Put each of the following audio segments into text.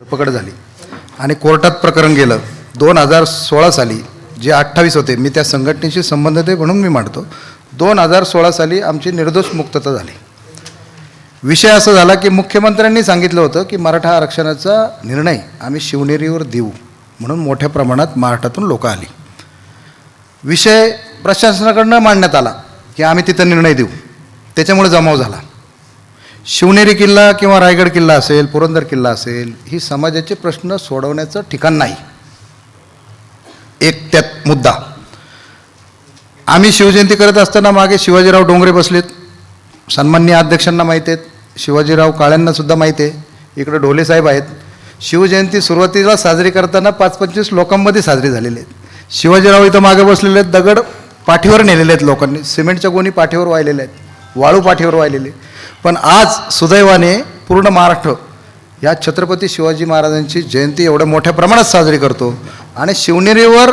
धरपकड झाली. आणि कोर्टात प्रकरण गेलं. दोन हजार सोळा साली जे अठ्ठावीस होते मी त्या संघटनेशी संबंधित आहे म्हणून मी मांडतो. दोन हजार सोळा साली आमची निर्दोष मुक्तता झाली. विषय असा झाला की मुख्यमंत्र्यांनी सांगितलं होतं की मराठा आरक्षणाचा निर्णय आम्ही शिवनेरीवर देऊ म्हणून मोठ्या प्रमाणात महाराष्ट्रातून लोक आली. विषय प्रशासनाकडनं मांडण्यात आला की आम्ही तिथं निर्णय देऊ. त्याच्यामुळे जमाव झाला. शिवनेरी किल्ला किंवा रायगड किल्ला असेल पुरंदर किल्ला असेल ही समाजाचे प्रश्न सोडवण्याचं ठिकाण नाही. एक त्यात मुद्दा. आम्ही शिवजयंती करत असताना मागे शिवाजीराव डोंगरे बसलेत. सन्मान्य अध्यक्षांना माहीत आहेत. शिवाजीराव काळ्यांनासुद्धा माहीत आहे. इकडे ढोले साहेब आहेत. शिवजयंती सुरुवातीला साजरी करताना पाच पंचवीस लोकांमध्ये साजरी झालेली आहेत. शिवाजीराव इथं मागे बसलेले आहेत. दगड पाठीवर नेलेले आहेत लोकांनी. सिमेंटच्या गोणी पाठीवर वाहिलेल्या आहेत. वाळू पाठीवर वाहिलेले पण आज सुदैवाने पूर्ण महाराष्ट्र या छत्रपती शिवाजी महाराजांची जयंती एवढ्या मोठ्या प्रमाणात साजरी करतो. आणि शिवनेरीवर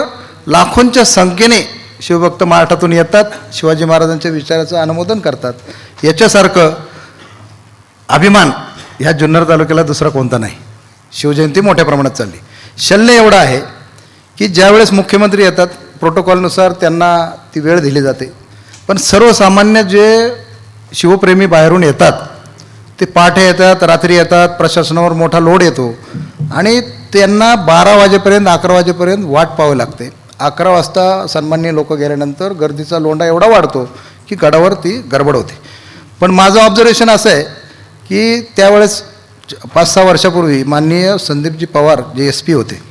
लाखोंच्या संख्येने शिवभक्त महाराष्ट्रातून येतात शिवाजी महाराजांच्या विचाराचं अनुमोदन करतात. याच्यासारखं अभिमान ह्या जुन्नर तालुक्याला दुसरा कोणता नाही. शिवजयंती मोठ्या प्रमाणात चालली. शल्य एवढं आहे की ज्यावेळेस मुख्यमंत्री येतात प्रोटोकॉलनुसार त्यांना ती वेळ दिली जाते. पण सर्वसामान्य जे शिवप्रेमी बाहेरून येतात. ते पहाटे येतात रात्री येतात प्रशासनावर मोठा लोड येतो. आणि त्यांना बारा वाजेपर्यंत अकरा वाजेपर्यंत वाट पाहावी लागते. अकरा वाजता सन्मान्य लोक गेल्यानंतर गर्दीचा लोंडा एवढा वाढतो की गडावर ती गडबड होते. पण माझं ऑब्झर्वेशन असं आहे की त्यावेळेस पाच सहा वर्षापूर्वी माननीय संदीपजी पवार जे एस पी होते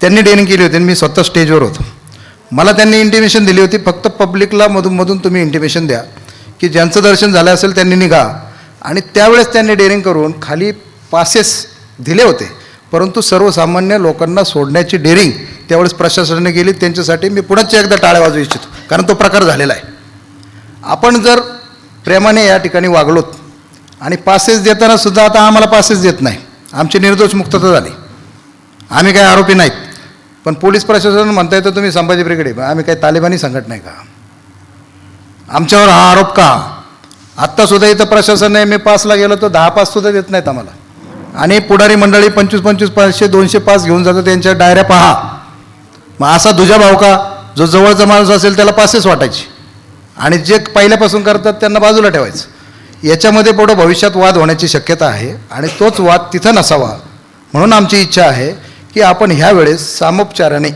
त्यांनी डेअरिंग केली होती आणि मी स्वतः स्टेजवर होतो. मला त्यांनी इंटिमेशन दिली होती फक्त पब्लिकला मधून मधून तुम्ही इंटिमेशन द्या. की ज्यांचं दर्शन झालं असेल त्यांनी निघा. आणि त्यावेळेस त्यांनी डेअरिंग करून खाली पासेस दिले होते. परंतु सर्वसामान्य लोकांना सोडण्याची डेअरिंग त्यावेळेस प्रशासनाने केली. त्यांच्यासाठी मी पुन्हा एकदा टाळ्या वाजू इच्छितो कारण तो प्रकार झालेला आहे. आपण जर प्रेमाने या ठिकाणी वागलोत आणि पासेस देताना सुद्धा आता आम्हाला पासेस देत नाही. आमची निर्दोष मुक्तता झाली. आम्ही काही आरोपी नाहीत. पण पोलीस प्रशासन म्हणता येतं तुम्ही संभाजी ब्रिगेड आम्ही काही तालिबानी संघटना आहे का? आमच्यावर हा आरोप का? आत्तासुद्धा इथं प्रशासन आहे मी पासला गेलो तर दहा पाससुद्धा देत नाहीत आम्हाला. आणि पुढारी मंडळी पंचवीस पंचवीस पाचशे दोनशे पास घेऊन जातात त्यांच्या डायऱ्या पहा. मग असा दुजा भाव का? जो जवळचा माणूस असेल त्याला पासेस वाटायची. आणि जे पहिल्यापासून करतात त्यांना बाजूला ठेवायचं. याच्यामध्ये पुढं भविष्यात वाद होण्याची शक्यता आहे आणि तोच वाद तिथं नसावा. म्हणून आमची इच्छा आहे की आपण ह्या वेळेस सामोपचाराने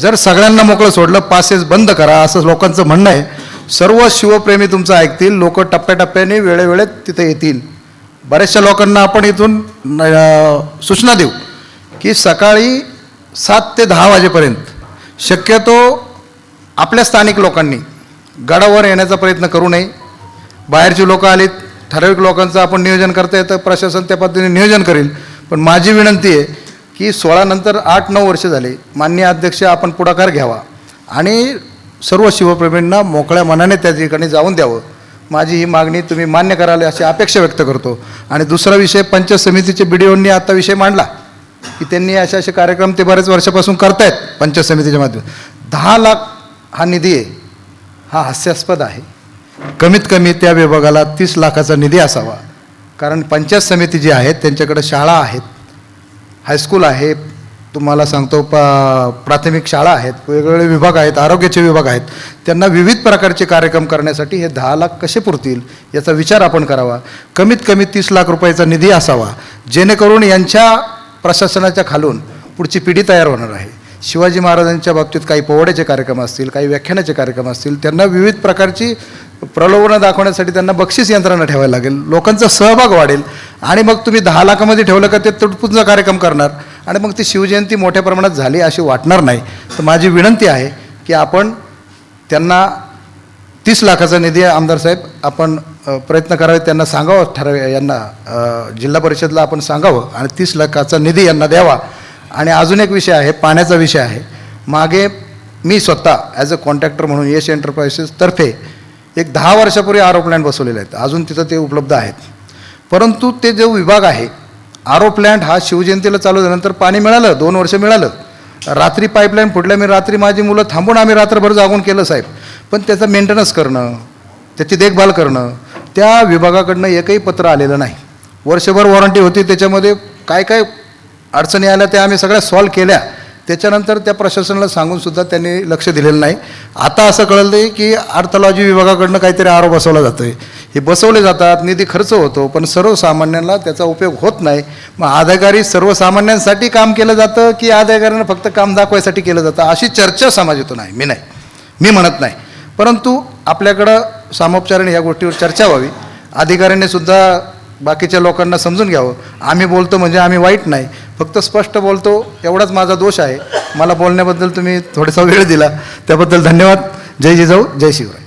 जर सगळ्यांना मोकळं सोडलं पासेस बंद करा असं लोकांचं म्हणणं आहे. सर्व शिवप्रेमी तुमचं ऐकतील लोक टप्प्याटप्प्याने वेळेवेळेत तिथे येतील. बऱ्याचशा लोकांना आपण इथून सूचना देऊ की सकाळी सात ते दहा वाजेपर्यंत शक्यतो आपल्या स्थानिक लोकांनी गडावर येण्याचा प्रयत्न करू नये. बाहेरची लोकं आलीत ठराविक लोकांचं आपण नियोजन करता येतं प्रशासन त्या पद्धतीने नियोजन करेल. पण माझी विनंती आहे की सोळानंतर आठ नऊ वर्ष झाले माननीय अध्यक्ष आपण पुढाकार घ्यावा. आणि सर्व शिवप्रेमींना मोकळ्या मनाने त्या ठिकाणी जाऊन द्यावं. माझी ही मागणी तुम्ही मान्य कराल अशी अपेक्षा व्यक्त करतो. आणि दुसरा विषय पंचायत समितीचे बी डीओंनी आता विषय मांडला की त्यांनी असे असे कार्यक्रम ते बरेच वर्षापासून करतायत पंचायत समितीच्या माध्यमात दहा लाख हा निधी आहे. हा हास्यास्पद आहे. कमीत कमी त्या विभागाला तीस लाखाचा निधी असावा. कारण पंचायत समिती जी आहेत त्यांच्याकडे शाळा आहेत हायस्कूल आहे तुम्हाला सांगतो प प्राथमिक शाळा आहेत वेगवेगळे विभाग आहेत आरोग्याचे विभाग आहेत त्यांना विविध प्रकारचे कार्यक्रम करण्यासाठी हे दहा लाख कसे पुरतील याचा विचार आपण करावा. कमीत कमी तीस लाख रुपयाचा निधी असावा जेणेकरून यांच्या प्रशासनाच्या खालून पुढची पिढी तयार होणार आहे. शिवाजी महाराजांच्या बाबतीत काही पोवाड्याचे कार्यक्रम असतील काही व्याख्यानाचे कार्यक्रम असतील त्यांना विविध प्रकारची प्रलोभनं दाखवण्यासाठी त्यांना बक्षीस यंत्रणा ठेवायला लागेल. लोकांचा सहभाग वाढेल आणि मग तुम्ही दहा लाखामध्ये ठेवलं का ते तुटपुंजा कार्यक्रम करणार. आणि मग ती शिवजयंती मोठ्या प्रमाणात झाली अशी वाटणार नाही. तर माझी विनंती आहे की आपण त्यांना तीस लाखाचा निधी आमदार साहेब आपण प्रयत्न करावे त्यांना सांगावं ठरावे यांना जिल्हा परिषदला आपण सांगावं आणि तीस लाखाचा निधी यांना द्यावा. आणि अजून एक विषय आहे पाण्याचा विषय आहे. मागे मी स्वतः ॲज अ कॉन्ट्रॅक्टर म्हणून यश एंटरप्राइसेसतर्फे एक दहा वर्षापूर्वी आरो प्लॅन बसवलेले आहेत. अजून तिथं ते उपलब्ध आहेत. परंतु ते जो विभाग आहे आरो प्लॅन्ट हा शिवजयंतीला चालू झाल्यानंतर पाणी मिळालं दोन वर्ष मिळालं. रात्री पाईपलाईन फुटल्या मी रात्री माझी मुलं थांबून आम्ही रात्रभर जागून केलं साहेब. पण त्याचं मेंटेनन्स करणं त्याची देखभाल करणं त्या विभागाकडनं एकही पत्र आलेलं नाही. वर्षभर वॉरंटी होती त्याच्यामध्ये काय काय अडचणी आल्या त्या आम्ही सगळ्या सॉल्व केल्या. त्याच्यानंतर त्या प्रशासनाला सांगूनसुद्धा त्यांनी लक्ष दिलेलं नाही. आता असं कळलं आहे की आर्थॉलॉजी विभागाकडनं काहीतरी आरो बसवला जातो आहे हे बसवले जातात निधी खर्च होतो पण सर्वसामान्यांना त्याचा उपयोग होत नाही. मग अधिकारी सर्वसामान्यांसाठी काम केलं जातं की अधिकाऱ्यांना फक्त काम दाखवायसाठी केलं जातं? अशी चर्चा समाजातून आहे. मी नाही. मी म्हणत नाही. परंतु आपल्याकडं सामोपचाराने या गोष्टीवर चर्चा व्हावी. अधिकाऱ्यांनी सुद्धा बाकीच्या लोकांना समजून घ्यावं. आम्ही बोलतो म्हणजे आम्ही वाईट नाही. फक्त स्पष्ट बोलतो एवढाच माझा दोष आहे. मला बोलण्याबद्दल तुम्ही थोडासा वेळ दिला. त्याबद्दल धन्यवाद. जय जिजाऊ जय शिवराय.